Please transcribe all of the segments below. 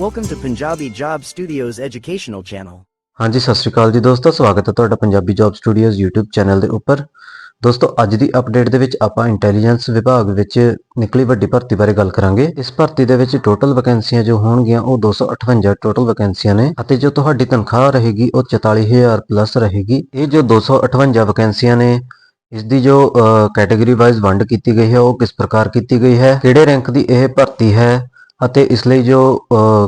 Welcome to Punjabi Job Studios educational channel. ਹਾਂਜੀ, ਸਤਿ ਸ਼੍ਰੀ ਅਕਾਲ ਜੀ ਦੋਸਤੋ, ਸਵਾਗਤ ਹੈ ਤੁਹਾਡਾ Punjabi job studios YouTube channel ਦੇ ਉੱਪਰ। ਦੋਸਤੋ, ਅੱਜ ਦੀ ਅਪਡੇਟ ਦੇ ਵਿੱਚ ਆਪਾਂ ਇੰਟੈਲੀਜੈਂਸ ਵਿਭਾਗ ਵਿੱਚ ਨਿਕਲੀ ਵੱਡੀ ਭਰਤੀ ਬਾਰੇ ਗੱਲ ਕਰਾਂਗੇ। ਇਸ ਭਰਤੀ ਦੇ ਵਿੱਚ ਟੋਟਲ ਵੈਕੈਂਸੀਆਂ ਜੋ ਹੋਣਗੀਆਂ, ਉਹ 258 ਟੋਟਲ ਵੈਕੈਂਸੀਆਂ ਨੇ ਅਤੇ ਜੋ ਤੁਹਾਡੀ ਤਨਖਾਹ ਰਹੇਗੀ, ਉਹ 44000 ਪਲੱਸ ਰਹੇਗੀ। ਇਹ ਜੋ 258 ਵੈਕੈਂਸੀਆਂ ਨੇ, ਇਸ ਦੀ ਜੋ ਕੈਟਾਗਰੀ ਵਾਈਜ਼ ਵੰਡ ਕੀਤੀ ਗਈ ਹੈ, ਉਹ ਕਿਸ ਪ੍ਰਕਾਰ ਕੀਤੀ ਗਈ ਹੈ, ਕਿਹੜੇ ਰੈਂਕ ਦੀ ਇਹ ਭਰਤੀ ਹੈ ਅਤੇ ਇਸ ਲਈ ਜੋ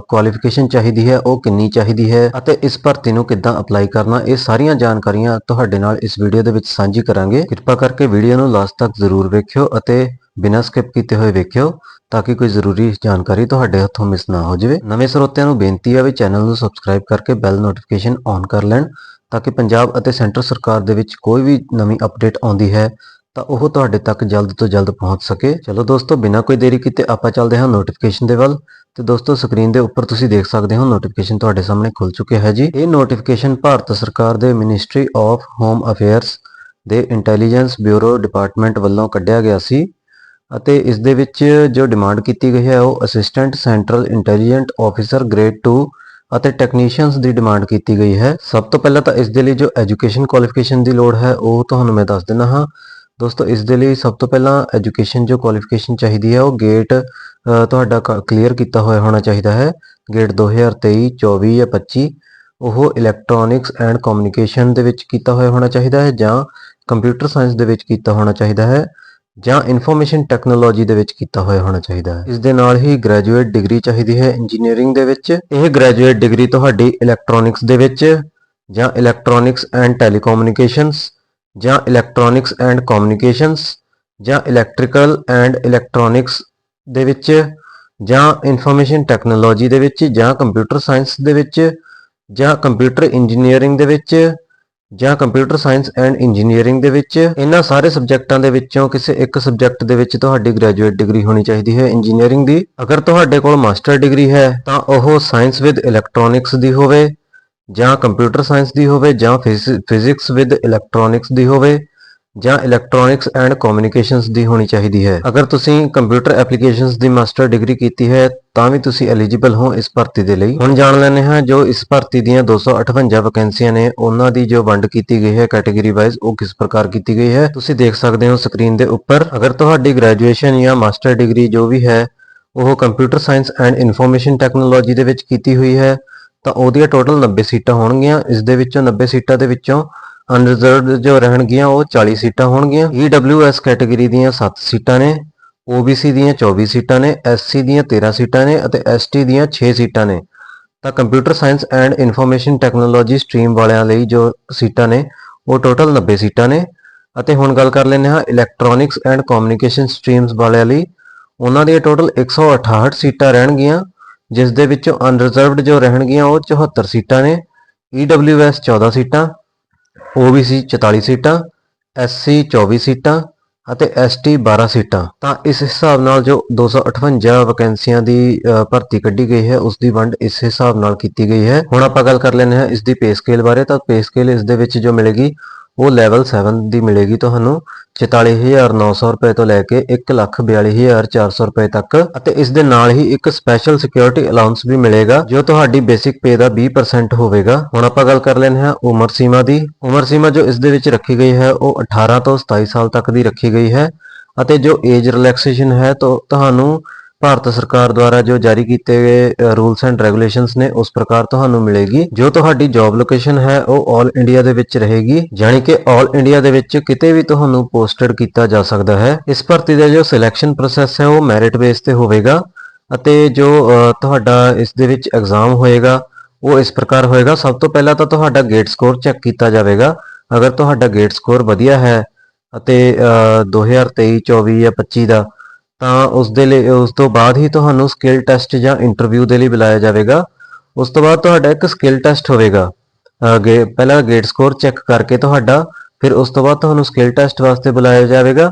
ਕੁਆਲੀਫਿਕੇਸ਼ਨ ਚਾਹੀਦੀ ਹੈ, ਉਹ ਕਿੰਨੀ ਚਾਹੀਦੀ ਹੈ ਅਤੇ ਇਸ ਭਰਤੀ ਨੂੰ ਕਿੱਦਾਂ ਅਪਲਾਈ ਕਰਨਾ, ਇਹ ਸਾਰੀਆਂ ਜਾਣਕਾਰੀਆਂ ਤੁਹਾਡੇ ਨਾਲ ਇਸ ਵੀਡੀਓ ਦੇ ਵਿੱਚ ਸਾਂਝੀ ਕਰਾਂਗੇ। ਕਿਰਪਾ ਕਰਕੇ ਵੀਡੀਓ ਨੂੰ ਲਾਸਟ ਤੱਕ ਜ਼ਰੂਰ ਵੇਖਿਓ ਅਤੇ ਬਿਨਾਂ ਸਕਿਪ ਕੀਤੇ ਹੋਏ ਵੇਖਿਓ ਤਾਂ ਕਿ ਕੋਈ ਜ਼ਰੂਰੀ ਜਾਣਕਾਰੀ ਤੁਹਾਡੇ ਹੱਥੋਂ ਮਿਸ ਨਾ ਹੋ ਜਾਵੇ। ਨਵੇਂ ਸਰੋਤਿਆਂ ਨੂੰ ਬੇਨਤੀ ਹੈ ਵੀ ਚੈਨਲ ਨੂੰ ਸਬਸਕ੍ਰਾਈਬ ਕਰਕੇ ਬੈਲ ਨੋਟੀਫਿਕੇਸ਼ਨ ਔਨ ਕਰ ਲੈਣ ਤਾਂ ਕਿ ਪੰਜਾਬ ਅਤੇ ਸੈਂਟਰ ਸਰਕਾਰ ਦੇ ਵਿੱਚ ਕੋਈ ਵੀ ਨਵੀਂ ਅਪਡੇਟ ਆਉਂਦੀ ਹੈ ਤਾਂ ਉਹ ਤੁਹਾਡੇ ਤੱਕ ਜਲਦ ਤੋਂ ਜਲਦ ਪਹੁੰਚ ਸਕੇ। ਚਲੋ ਦੋਸਤੋ, ਬਿਨਾਂ ਕੋਈ ਦੇਰੀ ਕੀਤੇ ਆਪਾਂ ਚੱਲਦੇ ਹਾਂ ਨੋਟੀਫਿਕੇਸ਼ਨ ਦੇ ਵੱਲ। ਤੇ ਦੋਸਤੋ ਸਕਰੀਨ ਦੇ ਉੱਪਰ ਤੁਸੀਂ ਦੇਖ ਸਕਦੇ ਹੋ ਨੋਟੀਫਿਕੇਸ਼ਨ ਤੁਹਾਡੇ ਸਾਹਮਣੇ ਖੁੱਲ ਚੁੱਕਿਆ ਹੈ ਜੀ। ਇਹ ਨੋਟੀਫਿਕੇਸ਼ਨ ਭਾਰਤ ਸਰਕਾਰ ਦੇ ਮਿਨਿਸਟਰੀ ਆਫ ਹੋਮ ਅਫੇਅਰਸ ਦੇ ਇੰਟੈਲੀਜੈਂਸ ਬਿਊਰੋ ਡਿਪਾਰਟਮੈਂਟ ਵੱਲੋਂ ਕੱਢਿਆ ਗਿਆ ਸੀ ਅਤੇ ਇਸ ਦੇ ਵਿੱਚ ਜੋ ਡਿਮਾਂਡ ਕੀਤੀ ਗਈ ਹੈ, ਉਹ assistant central intelligent officer grade 2 ਅਤੇ ਟੈਕਨੀਸ਼ੀਅਨਸ ਦੀ ਡਿਮਾਂਡ ਕੀਤੀ ਗਈ ਹੈ। ਸਭ ਤੋਂ ਪਹਿਲਾਂ ਤਾਂ ਇਸ ਦੇ ਲਈ ਜੋ ਐਜੂਕੇਸ਼ਨ ਕੁਆਲੀਫਿਕੇਸ਼ਨ ਦੀ ਲੋੜ ਹੈ, ਉਹ ਤੁਹਾਨੂੰ ਮੈਂ ਦੱਸ ਦਿੰਦਾ ਹਾਂ। ਦੋਸਤੋ ਇਸ ਦੇ ਲਈ ਸਭ ਤੋਂ ਪਹਿਲਾਂ ਐਜੂਕੇਸ਼ਨ ਜੋ ਕੁਆਲੀਫਿਕੇਸ਼ਨ ਚਾਹੀਦੀ ਹੈ ਉਹ ਗੇਟ ਅ, ਤੁਹਾਡਾ ਕਲੀਅਰ ਕੀਤਾ ਹੋਇਆ ਹੋਣਾ ਚਾਹੀਦਾ ਹੈ। ਗੇਟ 2023 24 ਜਾਂ 25 ਉਹ ਇਲੈਕਟ੍ਰੋਨਿਕਸ ਐਂਡ ਕਮਿਊਨੀਕੇਸ਼ਨ ਦੇ ਵਿੱਚ ਕੀਤਾ ਹੋਇਆ ਹੋਣਾ ਚਾਹੀਦਾ ਹੈ ਜਾਂ ਕੰਪਿਊਟਰ ਸਾਇੰਸ ਦੇ ਵਿੱਚ ਕੀਤਾ ਹੋਣਾ ਚਾਹੀਦਾ ਹੈ ਜਾਂ ਇਨਫੋਰਮੇਸ਼ਨ ਟੈਕਨੋਲੋਜੀ ਦੇ ਵਿੱਚ ਕੀਤਾ ਹੋਇਆ ਹੋਣਾ ਚਾਹੀਦਾ ਹੈ। ਇਸ ਦੇ ਨਾਲ ਹੀ ਗ੍ਰੈਜੂਏਟ ਡਿਗਰੀ ਚਾਹੀਦੀ ਹੈ ਇੰਜੀਨੀਅਰਿੰਗ ਦੇ ਵਿੱਚ। ਇਹ ਗ੍ਰੈਜੂਏਟ ਡਿਗਰੀ ਤੁਹਾਡੀ ਇਲੈਕਟ੍ਰੋਨਿਕਸ ਦੇ ਵਿੱਚ ਜਾਂ ਇਲੈਕਟ੍ਰੋਨਿਕਸ ਐਂਡ ਟੈਲੀਕਮਿਊਨੀਕੇਸ਼ਨਸ ਜਾਂ ਇਲੈਕਟ੍ਰੋਨਿਕਸ ਐਂਡ ਕਮਿਊਨੀਕੇਸ਼ਨਸ ਜਾਂ ਇਲੈਕਟ੍ਰੀਕਲ ਐਂਡ ਇਲੈਕਟ੍ਰੋਨਿਕਸ ਦੇ ਵਿੱਚ, ਜਾਂ ਇਨਫੋਰਮੇਸ਼ਨ ਟੈਕਨੋਲੋਜੀ ਦੇ ਵਿੱਚ, ਜਾਂ ਕੰਪਿਊਟਰ ਸਾਇੰਸ ਦੇ ਵਿੱਚ, ਜਾਂ ਕੰਪਿਊਟਰ ਇੰਜੀਨੀਅਰਿੰਗ ਦੇ ਵਿੱਚ, ਜਾਂ ਕੰਪਿਊਟਰ ਸਾਇੰਸ ਐਂਡ ਇੰਜੀਨੀਅਰਿੰਗ ਦੇ ਵਿੱਚ। ਇਹਨਾਂ ਸਾਰੇ ਸਬਜੈਕਟਾਂ ਦੇ ਵਿੱਚੋਂ ਕਿਸੇ ਇੱਕ ਸਬਜੈਕਟ ਦੇ ਵਿੱਚ ਤੁਹਾਡੀ ਗ੍ਰੈਜੂਏਟ ਡਿਗਰੀ ਹੋਣੀ ਚਾਹੀਦੀ ਹੈ ਇੰਜੀਨੀਅਰਿੰਗ ਦੀ। ਅਗਰ ਤੁਹਾਡੇ ਕੋਲ ਮਾਸਟਰ ਡਿਗਰੀ ਹੈ, ਤਾਂ ਉਹ ਸਾਇੰਸ ਵਿਦ ਇਲੈਕਟ੍ਰੋਨਿਕਸ ਦੀ ਹੋਵੇ। ਜਾਂ ਕੰਪਿਊਟਰ ਸਾਇੰਸ ਦੀ ਹੋਵੇ ਜਾਂ ਫਿਜ਼ਿਕਸ ਵਿਦ ਇਲੈਕਟ੍ਰੋਨਿਕਸ ਦੀ ਹੋਵੇ ਜਾਂ ਇਲੈਕਟ੍ਰੋਨਿਕਸ ਐਂਡ ਕਮਿਊਨੀਕੇਸ਼ਨਸ ਦੀ ਹੋਣੀ ਚਾਹੀਦੀ ਹੈ। ਅਗਰ ਤੁਸੀਂ ਕੰਪਿਊਟਰ ਐਪਲੀਕੇਸ਼ਨਸ ਦੀ ਮਾਸਟਰ ਡਿਗਰੀ ਕੀਤੀ ਹੈ, ਤਾਂ ਵੀ ਤੁਸੀਂ ਐਲੀਜੀਬਲ ਹੋ ਇਸ ਭਰਤੀ ਦੇ ਲਈ। ਹੁਣ ਜਾਣ ਲੈਂਦੇ ਹਾਂ ਜੋ ਇਸ ਭਰਤੀ ਦੀਆਂ 258 ਵੈਕੈਂਸੀਆਂ ਨੇ, ਉਹਨਾਂ ਦੀ ਜੋ ਵੰਡ ਕੀਤੀ ਗਈ ਹੈ ਕੈਟਾਗਰੀ ਵਾਈਜ਼ ਉਹ ਕਿਸ ਪ੍ਰਕਾਰ ਕੀਤੀ ਗਈ ਹੈ, ਤੁਸੀਂ ਦੇਖ ਸਕਦੇ ਹੋ ਸਕਰੀਨ ਦੇ ਉੱਪਰ। ਅਗਰ ਤੁਹਾਡੀ ਗ੍ਰੈਜੂਏਸ਼ਨ ਜਾਂ ਮਾਸਟਰ ਡਿਗਰੀ ਜੋ ਵੀ ਹੈ, ਉਹ computer science and information technology ਦੇ ਵਿੱਚ ਕੀਤੀ ਹੋਈ ਹੈ ਤਾਂ ਉਹਦੀਆਂ ਟੋਟਲ 90 ਸੀਟਾਂ ਹੋਣਗੀਆਂ। ਇਸ ਦੇ ਵਿੱਚੋਂ 90 ਸੀਟਾਂ ਦੇ ਵਿੱਚੋਂ ਅਨਰਿਜ਼ਰਵਡ ਜੋ ਰਹਿਣਗੀਆਂ, ਉਹ 40 ਸੀਟਾਂ ਹੋਣਗੀਆਂ। EWS ਕੈਟਾਗਰੀ ਦੀਆਂ 7 ਸੀਟਾਂ ਨੇ OBC ਦੀਆਂ 24 ਸੀਟਾਂ ਨੇ SC ਦੀਆਂ 13 ਸੀਟਾਂ ਨੇ ਅਤੇ ST ਦੀਆਂ 6 ਸੀਟਾਂ ਨੇ। ਤਾਂ computer science and information technology stream ਵਾਲਿਆਂ ਲਈ ਜੋ ਸੀਟਾਂ ਨੇ, ਉਹ ਟੋਟਲ 90 ਸੀਟਾਂ ਨੇ। ਅਤੇ ਹੁਣ ਗੱਲ ਕਰ ਲੈਂਦੇ ਹਾਂ ਇਲੈਕਟ੍ਰੋਨਿਕਸ ਐਂਡ ਕਮਿਊਨੀਕੇਸ਼ਨ ਸਟਰੀਮਸ ਵਾਲਿਆਂ ਲਈ। ਉਹਨਾਂ ਦੀਆਂ ਟੋਟਲ 168 ਸੀਟਾਂ ਰਹਿਣਗੀਆਂ। ਜਿਸ ਦੇ ਵਿੱਚੋਂ ਅਨਰਿਜ਼ਰਵਡ ਜੋ ਰਹਿਣਗੀਆਂ ਉਹ 74 ਸੀਟਾਂ ਨੇ EWS 14 ਸੀਟਾਂ OBC 44 ਸੀਟਾਂ SC 24 ਸੀਟਾਂ ਅਤੇ ST 12 ਸੀਟਾਂ। ਤਾਂ ਇਸ ਹਿਸਾਬ ਨਾਲ ਜੋ 258 ਵੈਕੈਂਸੀਆਂ ਦੀ ਭਰਤੀ ਕੱਢੀ ਗਈ ਹੈ ਉਸ ਦੀ ਵੰਡ ਇਸ ਹਿਸਾਬ ਨਾਲ ਕੀਤੀ ਗਈ ਹੈ। ਹੁਣ ਆਪਾਂ ਗੱਲ ਕਰ ਲੈਂਦੇ ਹਾਂ ਇਸ ਦੀ ਪੇ ਸਕੇਲ ਬਾਰੇ। ਤਾਂ ਪੇ ਸਕੇਲ ਇਸ ਦੇ ਵਿੱਚ ਜੋ ਮਿਲੇਗੀ ਉਹ ਲੈਵਲ 7 ਦੀ ਮਿਲੇਗੀ ਤੁਹਾਨੂੰ 44900 ਰੁਪਏ ਤੋਂ ਲੈ ਕੇ 142400 ਰੁਪਏ ਤੱਕ ਅਤੇ ਇਸ ਦੇ ਨਾਲ ਹੀ ਇੱਕ ਸਪੈਸ਼ਲ ਸਿਕਿਉਰਿਟੀ ਅਲਾਉਂਸ ਵੀ ਮਿਲੇਗਾ, ਜੋ ਤੁਹਾਡੀ ਬੇਸਿਕ ਪੇ ਦਾ 20% ਹੋਵੇਗਾ। ਹੁਣ ਆਪਾਂ ਗੱਲ ਕਰ ਲੈਂਦੇ ਹਾਂ ਉਮਰ ਸੀਮਾ ਦੀ। ਉਮਰ ਸੀਮਾ ਜੋ ਇਸ ਦੇ ਵਿੱਚ ਰੱਖੀ ਗਈ ਹੈ, ਉਹ 18 ਤੋਂ 27 ਸਾਲ ਤੱਕ ਦੀ ਰੱਖੀ ਗਈ ਹੈ ਅਤੇ ਜੋ ਏਜ ਰਿਲੈਕਸੇਸ਼ਨ ਹੈ, ਤਾਂ ਤੁਹਾਨੂੰ ਭਾਰਤ ਸਰਕਾਰ ਦੁਆਰਾ ਜੋ ਜਾਰੀ ਕੀਤੇ ਗਏ ਰੂਲਸ ਐਂਡ ਰੈਗੂਲੇਸ਼ਨਸ ਨੇ ਉਸ ਪ੍ਰਕਾਰ ਤੁਹਾਨੂੰ ਮਿਲੇਗੀ। ਜੋ ਤੁਹਾਡੀ ਜੌਬ ਲੋਕੇਸ਼ਨ ਹੈ ਉਹ 올 ਇੰਡੀਆ ਦੇ ਵਿੱਚ ਰਹੇਗੀ ਯਾਨੀ ਕਿ 올 ਇੰਡੀਆ ਦੇ ਵਿੱਚ ਕਿਤੇ ਵੀ ਤੁਹਾਨੂੰ ਪੋਸਟਡ ਕੀਤਾ ਜਾ ਸਕਦਾ ਹੈ। ਇਸ ਭਰਤੀ ਦਾ ਜੋ ਸਿਲੈਕਸ਼ਨ ਪ੍ਰੋਸੈਸ ਹੈ ਉਹ ਮੈਰਿਟ ਬੇਸ ਤੇ ਹੋਵੇਗਾ ਅਤੇ ਜੋ ਤੁਹਾਡਾ ਇਸ ਦੇ ਵਿੱਚ ਐਗਜ਼ਾਮ ਹੋਏਗਾ ਉਹ ਇਸ ਪ੍ਰਕਾਰ ਹੋਏਗਾ। ਸਭ ਤੋਂ ਪਹਿਲਾਂ ਤਾਂ ਤੁਹਾਡਾ ਗੇਟ ਸਕੋਰ ਚੈੱਕ ਕੀਤਾ ਜਾਵੇਗਾ। ਅਗਰ ਤੁਹਾਡਾ ਗੇਟ ਸਕੋਰ ਵਧੀਆ ਹੈ ਅਤੇ ਅ, 2023 24 ਜਾਂ 25 ਦਾ ਤਾਂ ਉਸ ਦੇ ਲਈ, ਉਸ ਤੋਂ ਬਾਅਦ ਹੀ ਤੁਹਾਨੂੰ ਸਕਿੱਲ ਟੈਸਟ ਜਾਂ ਇੰਟਰਵਿਊ ਦੇ ਲਈ ਬੁਲਾਇਆ ਜਾਵੇਗਾ। ਉਸ ਤੋਂ ਬਾਅਦ ਤੁਹਾਡਾ ਇੱਕ ਸਕਿੱਲ ਟੈਸਟ ਹੋਵੇਗਾ। ਪਹਿਲਾਂ ਗੇਟ ਸਕੋਰ ਚੈੱਕ ਕਰਕੇ ਤੁਹਾਡਾ, ਫਿਰ ਉਸ ਤੋਂ ਬਾਅਦ ਤੁਹਾਨੂੰ ਸਕਿੱਲ ਟੈਸਟ ਵਾਸਤੇ ਬੁਲਾਇਆ ਜਾਵੇਗਾ।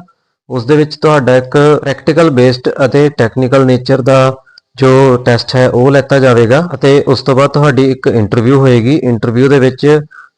ਉਸ ਦੇ ਵਿੱਚ ਤੁਹਾਡਾ ਇੱਕ ਪ੍ਰੈਕਟੀਕਲ ਬੇਸਡ ਅਤੇ ਟੈਕਨੀਕਲ ਨੇਚਰ ਦਾ ਜੋ ਟੈਸਟ ਹੈ, ਉਹ ਲੈਤਾ ਜਾਵੇਗਾ ਅਤੇ ਉਸ ਤੋਂ ਬਾਅਦ ਤੁਹਾਡੀ ਇੱਕ ਇੰਟਰਵਿਊ ਹੋਏਗੀ। ਇੰਟਰਵਿਊ ਦੇ ਵਿੱਚ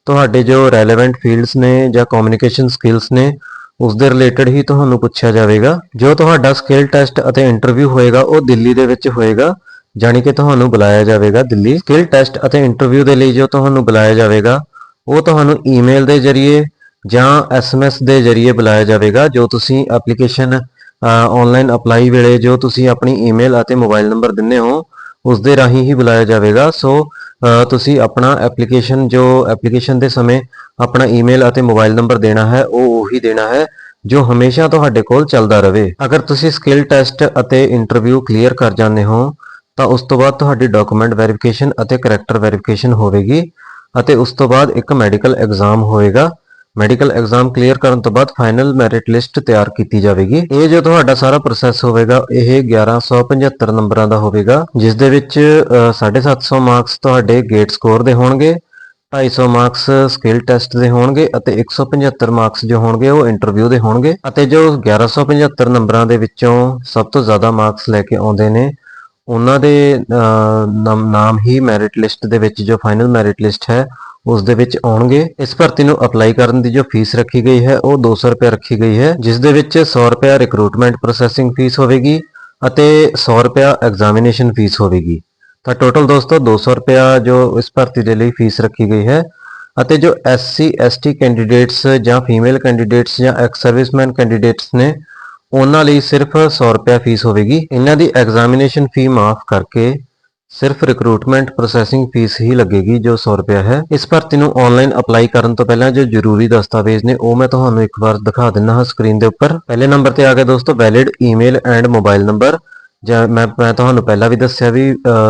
ਤੁਹਾਡੇ ਜੋ ਰੈਲੇਵੈਂਟ ਫੀਲਡਸ ਨੇ ਜਾਂ ਕਮਿਊਨੀਕੇਸ਼ਨ ਸਕਿੱਲਸ ਨੇ ਉਸ ਦੇ ਰਿਲੇਟਡ ਹੀ ਤੁਹਾਨੂੰ ਪੁੱਛਿਆ ਜਾਵੇਗਾ। ਜੋ ਤੁਹਾਡਾ ਸਕਿੱਲ ਟੈਸਟ ਅਤੇ ਇੰਟਰਵਿਊ ਹੋਏਗਾ, ਉਹ ਦਿੱਲੀ ਦੇ ਵਿੱਚ ਹੋਏਗਾ, ਜਾਣੀ ਕਿ ਤੁਹਾਨੂੰ ਬੁਲਾਇਆ ਜਾਵੇਗਾ ਦਿੱਲੀ। ਸਕਿੱਲ ਟੈਸਟ ਅਤੇ ਇੰਟਰਵਿਊ ਦੇ ਲਈ ਜੋ ਤੁਹਾਨੂੰ ਬੁਲਾਇਆ ਜਾਵੇਗਾ, ਉਹ ਤੁਹਾਨੂੰ ਈਮੇਲ ਦੇ ਜ਼ਰੀਏ ਜਾਂ ਐਸਐਮਐਸ ਦੇ ਜ਼ਰੀਏ ਬੁਲਾਇਆ ਜਾਵੇਗਾ, ਜੋ ਤੁਸੀਂ ਐਪਲੀਕੇਸ਼ਨ ਆਨਲਾਈਨ ਅਪਲਾਈ ਵੇਲੇ ਜੋ ਤੁਸੀਂ ਆਪਣੀ ਈਮੇਲ ਅਤੇ ਮੋਬਾਈਲ ਨੰਬਰ ਦਿੰਦੇ ਹੋ ਉਸ ਦੇ ਰਾਹੀਂ ਹੀ ਬੁਲਾਇਆ ਜਾਵੇਗਾ। ਸੋ ਤੁਸੀਂ ਆਪਣਾ ਐਪਲੀਕੇਸ਼ਨ ਜੋ ਐਪਲੀਕੇਸ਼ਨ ਦੇ ਸਮੇਂ ਆਪਣਾ ਈਮੇਲ ਅਤੇ ਮੋਬਾਈਲ ਨੰਬਰ ਦੇਣਾ ਹੈ, ਉਹ ਉਹੀ ਦੇਣਾ ਹੈ, ਜੋ ਹਮੇਸ਼ਾ ਤੁਹਾਡੇ ਕੋਲ ਚੱਲਦਾ ਰਹੇ। ਅਗਰ ਤੁਸੀਂ ਸਕਿੱਲ ਟੈਸਟ ਅਤੇ ਇੰਟਰਵਿਊ ਕਲੀਅਰ ਕਰ ਜਾਂਦੇ ਹੋ, ਤਾਂ ਉਸ ਤੋਂ ਬਾਅਦ ਤੁਹਾਡੀ ਡਾਕੂਮੈਂਟ ਵੈਰੀਫਿਕੇਸ਼ਨ ਅਤੇ ਕਰੈਕਟਰ ਵੈਰੀਫਿਕੇਸ਼ਨ ਹੋਵੇਗੀ ਅਤੇ ਉਸ ਤੋਂ ਬਾਅਦ ਇੱਕ ਮੈਡੀਕਲ ਐਗਜ਼ਾਮ ਹੋਵੇਗਾ। ਮੈਡੀਕਲ ਐਗਜ਼ਾਮ ਕਲੀਅਰ ਕਰਨ ਤੋਂ ਬਾਅਦ ਫਾਈਨਲ ਮੈਰਿਟ ਲਿਸਟ ਤਿਆਰ ਕੀਤੀ ਜਾਵੇਗੀ। ਇਹ ਜੋ ਤੁਹਾਡਾ ਸਾਰਾ ਪ੍ਰੋਸੈਸ ਹੋਵੇਗਾ, ਇਹ 1175 ਨੰਬਰਾਂ ਦਾ ਹੋਵੇਗਾ, ਜਿਸ ਦੇ ਵਿੱਚ 750 ਮਾਰਕਸ ਤੁਹਾਡੇ ਗੇਟ ਸਕੋਰ ਦੇ ਹੋਣਗੇ 250 ਮਾਰਕਸ ਸਕਿੱਲ ਟੈਸਟ ਦੇ ਹੋਣਗੇ ਅਤੇ 175 ਮਾਰਕਸ ਜੋ ਹੋਣਗੇ ਉਹ ਇੰਟਰਵਿਊ ਦੇ ਹੋਣਗੇ। ਅਤੇ ਜੋ 1175 ਨੰਬਰਾਂ ਦੇ ਵਿੱਚੋਂ ਸਭ ਤੋਂ ਜ਼ਿਆਦਾ ਮਾਰਕਸ ਲੈ ਕੇ ਆਉਂਦੇ ਨੇ, ਉਹਨਾਂ ਦੇ ਨਾਮ ਹੀ ਮੈਰਿਟ ਲਿਸਟ ਦੇ ਵਿੱਚ ਜੋ ਫਾਈਨਲ ਮੈਰਿਟ ਲਿਸਟ ਹੈ ਉਸ ਦੇ ਵਿੱਚ ਆਉਣਗੇ। ਇਸ ਭਰਤੀ ਨੂੰ ਅਪਲਾਈ ਕਰਨ ਦੀ ਜੋ ਫੀਸ ਰੱਖੀ ਗਈ ਹੈ, ਉਹ 200 ਰੁਪਏ ਰੱਖੀ ਗਈ ਹੈ, ਜਿਸ ਦੇ ਵਿੱਚ 100 ਰੁਪਏ ਰਿਕਰੂਟਮੈਂਟ ਪ੍ਰੋਸੈਸਿੰਗ ਫੀਸ ਹੋਵੇਗੀ ਅਤੇ 100 ਰੁਪਏ ਐਗਜ਼ਾਮੀਨੇਸ਼ਨ ਫੀਸ ਹੋਵੇਗੀ। ਤਾਂ ਟੋਟਲ ਦੋਸਤੋ 200 ਰੁਪਏ ਜੋ ਇਸ ਭਰਤੀ ਦੇ ਲਈ ਫੀਸ ਰੱਖੀ ਗਈ ਹੈ ਅਤੇ ਜੋ SC ST ਕੈਂਡੀਡੇਟਸ ਜਾਂ ਫੀਮੇਲ ਕੈਂਡੀਡੇਟਸ ਜਾਂ ਐਕਸ ਸਰਵਿਸਮੈਨ ਕੈਂਡੀਡੇਟਸ ਨੇ, ਉਹਨਾਂ ਲਈ ਸਿਰਫ 100 ਰੁਪਏ ਫੀਸ ਹੋਵੇਗੀ। ਇਹਨਾਂ ਦੀ ਐਗਜ਼ਾਮੀਨੇਸ਼ਨ ਫੀ ਮਾਫ ਕਰਕੇ ਸਿਰਫ ਰਿਕਰੂਟਮੈਂਟ ਪ੍ਰੋਸੈਸਿੰਗ ਫੀਸ ਹੀ ਲੱਗੇਗੀ ਜੋ 100 ਰੁਪਏ ਹੈ। ਇਸ ਭਰਤੀ ਨੂੰ ਆਨਲਾਈਨ ਅਪਲਾਈ ਕਰਨ ਤੋਂ ਪਹਿਲਾਂ ਜੋ ਜ਼ਰੂਰੀ ਦਸਤਾਵੇਜ਼ ਨੇ, ਉਹ ਮੈਂ ਤੁਹਾਨੂੰ ਇੱਕ ਵਾਰ ਦਿਖਾ ਦਿੰਦਾ ਹਾਂ ਸਕਰੀਨ ਦੇ ਉੱਪਰ। ਪਹਿਲੇ ਨੰਬਰ ਤੇ ਆ ਗਿਆ ਦੋਸਤੋ valid email and mobile number ਜਾਂ ਮੈਂ ਮੈਂ ਤੁਹਾਨੂੰ ਪਹਿਲਾਂ ਵੀ ਦੱਸਿਆ ਵੀ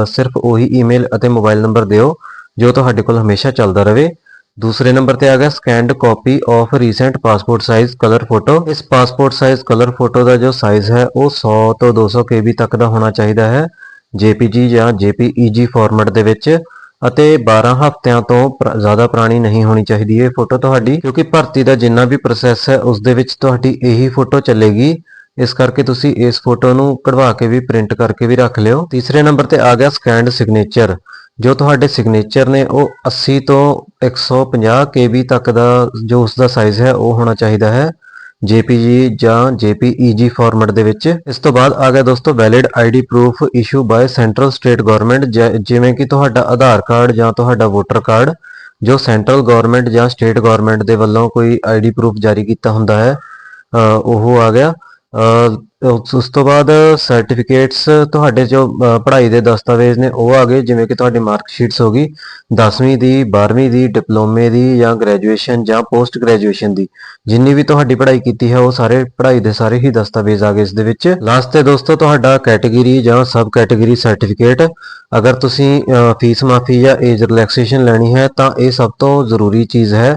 ਸਿਰਫ ਉਹੀ ਈਮੇਲ ਅਤੇ ਮੋਬਾਈਲ ਨੰਬਰ ਦਿਓ, ਜੋ ਤੁਹਾਡੇ ਕੋਲ ਹਮੇਸ਼ਾ ਚੱਲਦਾ ਰਹੇ। ਦੂਸਰੇ ਨੰਬਰ ਤੇ ਆ ਗਿਆ scanned copy of recent passport size colour photo ਇਸ ਪਾਸਪੋਰਟ ਸਾਈਜ਼ ਕਲਰ ਫੋਟੋ ਦਾ ਜੋ ਸਾਈਜ਼ ਹੈ, ਉਹ 100 ਤੋਂ 200 ਕੇਬੀ ਤੱਕ ਦਾ ਹੋਣਾ ਚਾਹੀਦਾ ਹੈ। JPG ਜਾਂ JPEG ਫਾਰਮੈਟ ਦੇ ਵਿੱਚ ਅਤੇ 12 ਹਫ਼ਤਿਆਂ ਤੋਂ ਪ੍ਰ- ਜ਼ਿਆਦਾ ਪੁਰਾਣੀ ਨਹੀਂ ਹੋਣੀ ਚਾਹੀਦੀ ਇਹ ਫੋਟੋ ਤੁਹਾਡੀ, ਕਿਉਂਕਿ ਭਰਤੀ ਦਾ ਜਿੰਨਾ ਵੀ ਪ੍ਰੋਸੈਸ ਹੈ ਉਸ ਦੇ ਵਿੱਚ ਤੁਹਾਡੀ ਇਹੀ ਫੋਟੋ ਚੱਲੇਗੀ। ਇਸ ਕਰਕੇ ਤੁਸੀਂ ਇਸ ਫੋਟੋ ਨੂੰ ਕਢਵਾ ਕੇ ਵੀ ਪ੍ਰਿੰਟ ਕਰਕੇ ਵੀ ਰੱਖ ਲਿਓ। ਤੀਸਰੇ ਨੰਬਰ ਤੇ ਆ ਗਿਆ ਸਕੈਂਡ ਸਿਗਨੇਚਰ ਜੋ ਤੁਹਾਡੇ ਸਿਗਨੇਚਰ ਨੇ ਉਹ 80 ਤੋਂ 150 ਕੇਬੀ ਤੱਕ ਦਾ, ਜੋ ਉਸ ਦਾ ਸਾਈਜ਼ ਹੈ ਉਹ ਹੋਣਾ ਚਾਹੀਦਾ ਹੈ। JPG ਜਾਂ JPEG ਫਾਰਮੈਟ ਦੇ ਵਿੱਚ। ਇਸ ਤੋਂ ਬਾਅਦ ਆ ਗਿਆ ਦੋਸਤੋ valid ID proof issue by central state government ਜਿਵੇਂ ਕਿ ਤੁਹਾਡਾ ਆਧਾਰ ਕਾਰਡ ਜਾਂ ਤੁਹਾਡਾ ਵੋਟਰ ਕਾਰਡ, ਜੋ ਸੈਂਟਰਲ ਗਵਰਨਮੈਂਟ ਜਾਂ ਸਟੇਟ ਗਵਰਨਮੈਂਟ ਦੇ ਵੱਲੋਂ ਕੋਈ ਆਈਡੀ ਪ੍ਰੂਫ ਜਾਰੀ ਕੀਤਾ ਹੁੰਦਾ ਹੈ ਉਹ ਆ ਗਿਆ। ਉਸ ਤੋਂ ਬਾਅਦ ਸਰਟੀਫਿਕੇਟਸ ਤੁਹਾਡੇ ਜੋ ਪੜ੍ਹਾਈ ਦੇ ਦਸਤਾਵੇਜ਼ ਨੇ, ਉਹ ਆ ਗਏ, ਜਿਵੇਂ ਕਿ ਤੁਹਾਡੀ ਮਾਰਕ ਸ਼ੀਟਸ ਹੋ ਗਈ 10ਵੀਂ ਦੀ 12ਵੀਂ ਦੀ, ਡਿਪਲੋਮੇ ਦੀ ਜਾਂ ਗ੍ਰੈਜੂਏਸ਼ਨ ਜਾਂ ਪੋਸਟ ਗ੍ਰੈਜੂਏਸ਼ਨ ਦੀ। ਜਿੰਨੀ ਵੀ ਤੁਹਾਡੀ ਪੜ੍ਹਾਈ ਕੀਤੀ ਹੈ, ਉਹ ਸਾਰੇ ਪੜ੍ਹਾਈ ਦੇ ਸਾਰੇ ਹੀ ਦਸਤਾਵੇਜ਼ ਆ ਗਏ ਇਸ ਦੇ ਵਿੱਚ। ਲਾਸਟ ਤੇ ਦੋਸਤੋ, ਤੁਹਾਡਾ ਕੈਟਾਗਰੀ ਜਾਂ ਸਬ ਕੈਟਾਗਰੀ ਸਰਟੀਫਿਕੇਟ ਅਗਰ ਤੁਸੀਂ ਫੀਸ ਮਾਫੀ ਜਾਂ ਏਜ ਰਿਲੈਕਸੇਸ਼ਨ ਲੈਣੀ ਹੈ, ਤਾਂ ਇਹ ਸਭ ਤੋਂ ਜ਼ਰੂਰੀ ਚੀਜ਼ ਹੈ।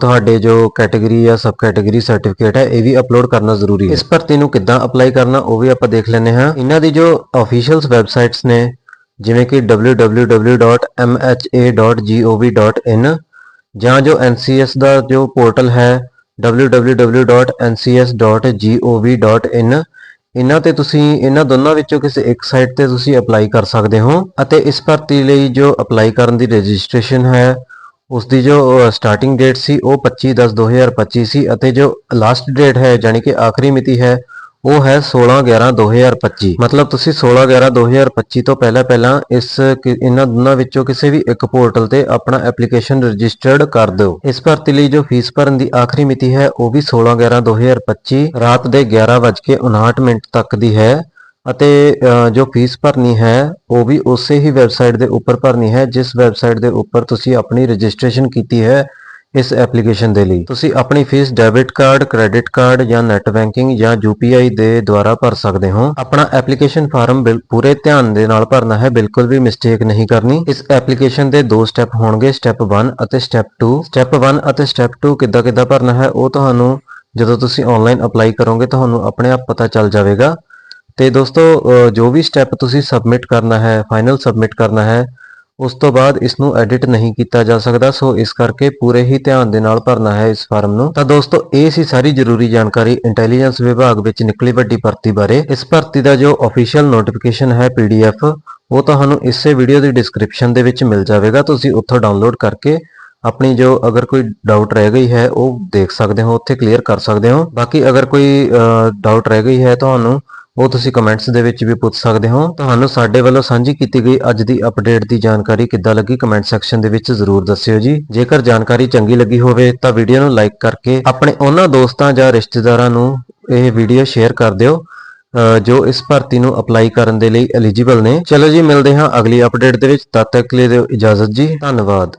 ਤੁਹਾਡੇ ਜੋ ਕੈਟਾਗਰੀ ਜਾਂ ਸਬ ਕੈਟਾਗਰੀ ਸਰਟੀਫਿਕੇਟ ਹੈ, ਇਹ ਵੀ ਅਪਲੋਡ ਕਰਨਾ ਜ਼ਰੂਰੀ ਹੈ। ਇਸ ਭਰਤੀ ਨੂੰ ਕਿੱਦਾਂ ਅਪਲਾਈ ਕਰਨਾ, ਉਹ ਵੀ ਆਪਾਂ ਦੇਖ ਲੈਂਦੇ ਹਾਂ। ਇਹਨਾਂ ਦੀ ਜੋ ਅਫੀਸ਼ੀਅਲਸ ਵੈਬਸਾਈਟਸ ਨੇ, ਜਿਵੇਂ ਕਿ www.mha.gov.in ਜਾਂ ਜੋ NCS ਦਾ ਜੋ ਪੋਰਟਲ ਹੈ www.ncs.gov.in ਇਹਨਾਂ ਤੇ ਤੁਸੀਂ, ਇਹਨਾਂ ਦੋਨਾਂ ਵਿੱਚੋਂ ਕਿਸੇ ਇੱਕ ਸਾਈਟ ਤੇ ਤੁਸੀਂ ਅਪਲਾਈ ਕਰ ਸਕਦੇ ਹੋ। ਅਤੇ ਇਸ ਭਰਤੀ ਲਈ ਜੋ ਅਪਲਾਈ ਕਰਨ ਦੀ ਰਜਿਸਟ੍ਰੇਸ਼ਨ ਹੈ ਉਸ ਦੀ ਜੋ ਸਟਾਰਟਿੰਗ ਡੇਟ ਸੀ, ਉਹ 25/10/2025 ਸੀ ਅਤੇ ਜੋ ਲਾਸਟ ਡੇਟ ਹੈ, ਯਾਨੀ ਕਿ ਆਖਰੀ ਮਿਤੀ ਹੈ, ਉਹ ਹੈ 16/11/2025 ਮਤਲਬ ਤੁਸੀਂ 16/11/2025 ਤੋਂ ਪਹਿਲਾਂ ਪਹਿਲਾਂ ਇਸ ਇਹਨਾਂ ਦੋਨਾਂ ਵਿੱਚੋਂ ਕਿਸੇ ਵੀ ਇੱਕ ਪੋਰਟਲ ਤੇ ਆਪਣਾ ਐਪਲੀਕੇਸ਼ਨ ਰਜਿਸਟਰਡ ਕਰ ਦਿਓ। ਇਸ ਭਰਤੀ ਲਈ ਜੋ ਫੀਸ ਭਰਨ ਦੀ ਆਖਰੀ ਮਿਤੀ ਹੈ, ਉਹ ਵੀ 16/11/2025 ਰਾਤ ਦੇ 11:59 ਮਿੰਟ ਤੱਕ ਦੀ ਹੈ। ਅਤੇ ਜੋ ਫੀਸ ਭਰਨੀ ਹੈ, ਉਹ ਵੀ ਉਸੇ ਹੀ ਵੈਬਸਾਈਟ ਦੇ ਉੱਪਰ ਭਰਨੀ ਹੈ, ਜਿਸ ਵੈਬਸਾਈਟ ਦੇ ਉੱਪਰ ਤੁਸੀਂ ਆਪਣੀ ਰਜਿਸਟ੍ਰੇਸ਼ਨ ਕੀਤੀ ਹੈ ਇਸ ਐਪਲੀਕੇਸ਼ਨ ਦੇ ਲਈ। ਤੁਸੀਂ ਆਪਣੀ fee debit card, credit card ਜਾਂ ਨੈਟ ਬੈਂਕਿੰਗ ਜਾਂ UPI ਦੇ ਦੁਆਰਾ ਭਰ ਸਕਦੇ ਹੋ। ਆਪਣਾ ਐਪਲੀਕੇਸ਼ਨ ਫਾਰਮ ਪੂਰੇ ਧਿਆਨ ਦੇ ਨਾਲ ਭਰਨਾ ਹੈ, ਬਿਲਕੁਲ ਵੀ ਮਿਸਟੇਕ ਨਹੀਂ ਕਰਨੀ। ਇਸ ਐਪਲੀਕੇਸ਼ਨ ਦੇ ਦੋ ਸਟੈਪ ਹੋਣਗੇ, ਸਟੈਪ 1 ਅਤੇ ਸਟੈਪ 2 ਸਟੈਪ 1 ਅਤੇ ਸਟੈਪ 2 ਕਿੱਦਾਂ ਕਿੱਦਾਂ ਭਰਨਾ ਹੈ, ਉਹ ਤੁਹਾਨੂੰ ਜਦੋਂ ਤੁਸੀਂ ਆਨਲਾਈਨ ਅਪਲਾਈ ਕਰੋਗੇ, ਤੁਹਾਨੂੰ ਆਪਣੇ ਆਪ ਪਤਾ ਚੱਲ ਜਾਵੇਗਾ। ਤੇ ਦੋਸਤੋ ਜੋ ਵੀ ਸਟੈਪ ਤੁਸੀਂ ਸਬਮਿਟ ਕਰਨਾ ਹੈ ਫਾਈਨਲ ਸਬਮਿਟ ਕਰਨਾ ਹੈ, ਉਸ ਤੋਂ ਬਾਅਦ ਇਸ ਨੂੰ ਐਡਿਟ ਨਹੀਂ ਕੀਤਾ ਜਾ ਸਕਦਾ, ਸੋ ਇਸ ਕਰਕੇ ਪੂਰੇ ਹੀ ਧਿਆਨ ਦੇ ਨਾਲ ਭਰਨਾ ਹੈ ਇਸ ਫਾਰਮ ਨੂੰ। ਤਾਂ ਦੋਸਤੋ, ਇਹ ਸੀ ਸਾਰੀ ਜ਼ਰੂਰੀ ਜਾਣਕਾਰੀ ਇੰਟੈਲੀਜੈਂਸ ਵਿਭਾਗ ਵਿੱਚ ਨਿਕਲੀ ਵੱਡੀ ਭਰਤੀ ਬਾਰੇ। ਇਸ ਭਰਤੀ ਦਾ ਜੋ ਅਫੀਸ਼ੀਅਲ ਨੋਟੀਫਿਕੇਸ਼ਨ ਹੈ PDF, ਉਹ ਤੁਹਾਨੂੰ ਇਸੇ ਵੀਡੀਓ ਦੀ ਡਿਸਕ੍ਰਿਪਸ਼ਨ ਦੇ ਵਿੱਚ ਮਿਲ ਜਾਵੇਗਾ। ਤੁਸੀਂ ਉੱਥੋਂ ਡਾਊਨਲੋਡ ਕਰਕੇ ਆਪਣੀ ਜੋ ਅਗਰ ਕੋਈ ਡਾਊਟ ਰਹਿ ਗਈ ਹੈ, ਉਹ ਦੇਖ ਸਕਦੇ ਹੋ, ਉੱਥੇ ਕਲੀਅਰ ਕਰ ਸਕਦੇ ਹੋ। ਬਾਕੀ ਅਗਰ ਕੋਈ ਡਾਊਟ ਰਹਿ ਗਈ ਹੈ ਤੁਹਾਨੂੰ ਉਹ ਤੁਸੀਂ ਕਮੈਂਟਸ ਦੇ ਵਿੱਚ ਵੀ ਪੁੱਛ ਸਕਦੇ ਹੋ। ਤੁਹਾਨੂੰ ਸਾਡੇ ਵੱਲੋਂ ਸਾਂਝੀ ਕੀਤੀ ਗਈ ਅੱਜ ਦੀ ਅਪਡੇਟ ਦੀ ਜਾਣਕਾਰੀ ਕਿੱਦਾਂ ਲੱਗੀ ਕਮੈਂਟ ਸੈਕਸ਼ਨ ਦੇ ਵਿੱਚ ਜ਼ਰੂਰ ਦੱਸਿਓ ਜੀ। ਜੇਕਰ ਜਾਣਕਾਰੀ ਚੰਗੀ ਲੱਗੀ ਹੋਵੇ ਤਾਂ ਵੀਡੀਓ ਨੂੰ ਲਾਈਕ ਕਰਕੇ ਆਪਣੇ ਉਹਨਾਂ ਦੋਸਤਾਂ ਜਾਂ ਰਿਸ਼ਤੇਦਾਰਾਂ ਨੂੰ ਇਹ ਵੀਡੀਓ ਸ਼ੇਅਰ ਕਰ ਦਿਓ ਅ, ਜੋ ਇਸ ਭਰਤੀ ਨੂੰ ਅਪਲਾਈ ਕਰਨ ਦੇ ਲਈ ਐਲੀਜੀਬਲ ਨੇ। ਚਲੋ ਜੀ ਮਿਲਦੇ ਹਾਂ ਅਗਲੀ ਅਪਡੇਟ ਦੇ ਵਿੱਚ। ਤਦ ਤੱਕ ਲਈ ਦਿਓ ਇਜਾਜ਼ਤ ਜੀ। ਧੰਨਵਾਦ।